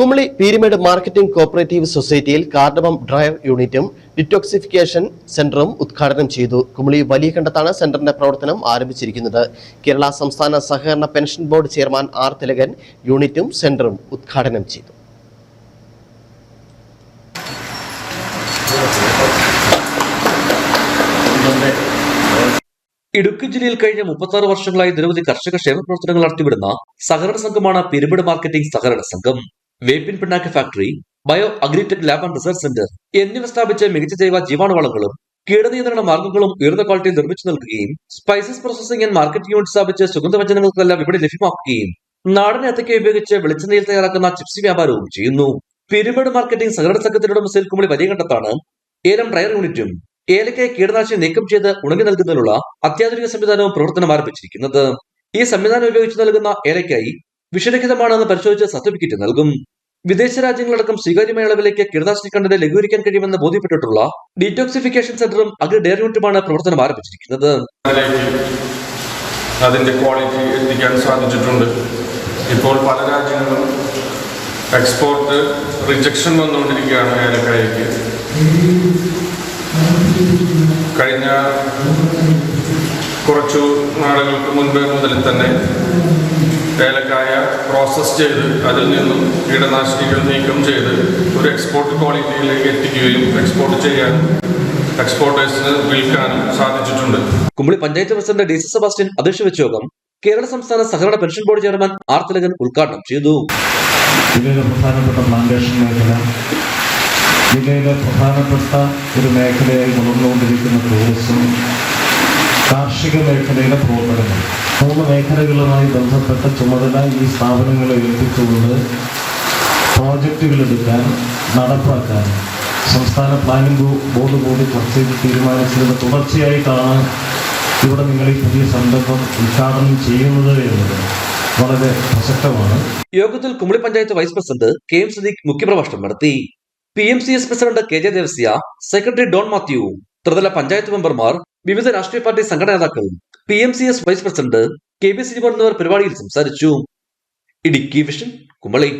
Kumily Peerumedu marketing cooperative സൊസൈറ്റിയിൽ cardamom drive യൂണിറ്റും detoxification സെന്ററും ഉദ്ഘാടനം ചെയ്തു. കുമളി വലിയ കണ്ടത്താണ് സെന്ററിന്റെ പ്രവർത്തനം ആരംഭിച്ചിരിക്കുന്നത്. കേരള സംസ്ഥാന സഹകരണ pension board chairman R Thilakan യൂണിറ്റും സെന്ററും ഉദ്ഘാടനം ചെയ്തു. ഇടുക്കി ജില്ലയിൽ കഴിഞ്ഞ മുപ്പത്തി വർഷങ്ങളായി നിരവധി കർഷക ക്ഷേമ പ്രവർത്തനങ്ങൾ നടത്തിവിടുന്ന സഹകരണ സംഘമാണ് പെരുമിട് മാർക്കറ്റിംഗ് സഹകരണ സംഘം. വേപ്പിൻ പിണ്ണാക്ക് factory bio agritech lab and research centre എന്നിവ സ്ഥാപിച്ച മികച്ച ജൈവ ജീവാണുവളങ്ങളും കീടനിയന്ത്രണ മാർഗങ്ങളും ഉയർന്ന ക്വാളിറ്റിയിൽ നിർമ്മിച്ചു നൽകുകയും spices processing and market unit സ്ഥാപിച്ച് സുഗന്ധവ്യഞ്ജനങ്ങൾക്കെല്ലാം വിപണി ലഭ്യമാക്കുകയും നാടൻ ഏത്തയ്ക്ക ഉപയോഗിച്ച് വെളിച്ചെണ്ണയിൽ തയ്യാറാക്കുന്ന ചിപ്സ് വ്യാപാരവും ചെയ്യുന്നു. പെരുമ്പട് മാർക്കറ്റിംഗ് സഹകരണ സംഘത്തിനോട് വലിയ കണ്ടത്താണ് ഏലം ഡ്രയർ യൂണിറ്റും ഏലയ്ക്ക് കീടനാശിനി നീക്കം ചെയ്ത് ഉണങ്ങി നൽകുന്നതിനുള്ള അത്യാധുനിക സംവിധാനവും പ്രവർത്തനം ആരംഭിച്ചിരിക്കുന്നത്. ഈ സംവിധാനം ഉപയോഗിച്ച് നൽകുന്ന ഏലയ്ക്കായി വിഷരഹിതമാണെന്ന് പരിശോധിച്ച് സർട്ടിഫിക്കറ്റ് നൽകും. വിദേശ രാജ്യങ്ങളടക്കം സ്വീകാര്യമായ അളവിലേക്ക് കീടനാശിനി കണ്ടത് ലഘൂകരിക്കാൻ കഴിയുമെന്ന് ബോധ്യപ്പെട്ടിട്ടുള്ള ഡീറ്റോക്സിഫിക്കേഷൻ സെന്ററും അഗ്രി ഡെയർ യൂണിറ്റുമാണ് പ്രവർത്തനം ആരംഭിച്ചിരിക്കുന്നത്. അതിന്റെ ക്വാളിറ്റി എത്തിക്കാൻ സാധിച്ചിട്ടുണ്ട്. ഇപ്പോൾ പല രാജ്യങ്ങളും എക്സ്പോർട്ട് റിജക്ഷൻ വന്നുകൊണ്ടിരിക്കുകയാണ് ഏലക്കായക്ക്. കഴിഞ്ഞ നാളുകൾക്ക് മുൻപേ മുതൽ തന്നെ ഏലക്കായ പ്രോസസ് ചെയ്ത് അതിൽ നിന്നും കീടനാശിനികൾ നീക്കം ചെയ്ത് ഒരു എക്സ്പോർട്ട് ക്വാളിറ്റിയിലേക്ക് എത്തിക്കുകയും എക്സ്പോർട്ട് ചെയ്യാനും എക്സ്പോർട്ടേഴ്സിന് വിൽക്കാനും സാധിച്ചിട്ടുണ്ട്. Kumbali panchayat president D C Sebastian അധ്യക്ഷ വെച്ച യോഗം കേരള സംസ്ഥാന സഹകരണ pension board chairman R Thilakan ഉദ്ഘാടനം ചെയ്തു. ജില്ലയിലെ പ്രധാനപ്പെട്ട പ്ലാന്റേഷൻ മേഖല ജില്ലയിലെ പ്രധാനപ്പെട്ട ഒരു മേഖലയായി വളർന്നുകൊണ്ടിരിക്കുന്ന ടൂറിസം കാർഷിക മേഖലയിലെ പ്രവർത്തനങ്ങൾ മൂന്ന് മേഖലകളുമായി ബന്ധപ്പെട്ട ചുമതല ഈ സ്ഥാപനങ്ങളെ ഏൽപ്പിച്ചുകൊണ്ട് പ്രോജക്റ്റുകൾ എടുക്കാൻ നടപ്പാക്കാൻ സംസ്ഥാന പ്ലാനിംഗ് ബോർഡ് കൂടി ചർച്ച ചെയ്ത് തീരുമാനിച്ചതിന് തുടർച്ചയായിട്ടാണ് ഇവിടെ നിങ്ങൾ ഈ പുതിയ സംരംഭം ഉദ്ഘാടനം ചെയ്യുന്നത് എന്നത് വളരെ പ്രസക്തമാണ്. യോഗത്തിൽ Kumily panchayat vice president K M Sadiq മുഖ്യപ്രഭാഷണം നടത്തി. P M C S president K J Devasya secretary Don Mathew ത്രിതല പഞ്ചായത്ത് മെമ്പർമാർ വിവിധ രാഷ്ട്രീയ പാർട്ടി സംഘടനാ നേതാക്കൾ P M C S vice president K B C എന്നിവർ പരിപാടിയിൽ സംസാരിച്ചു. ഇടുക്കി വിഷൻ കുമളി.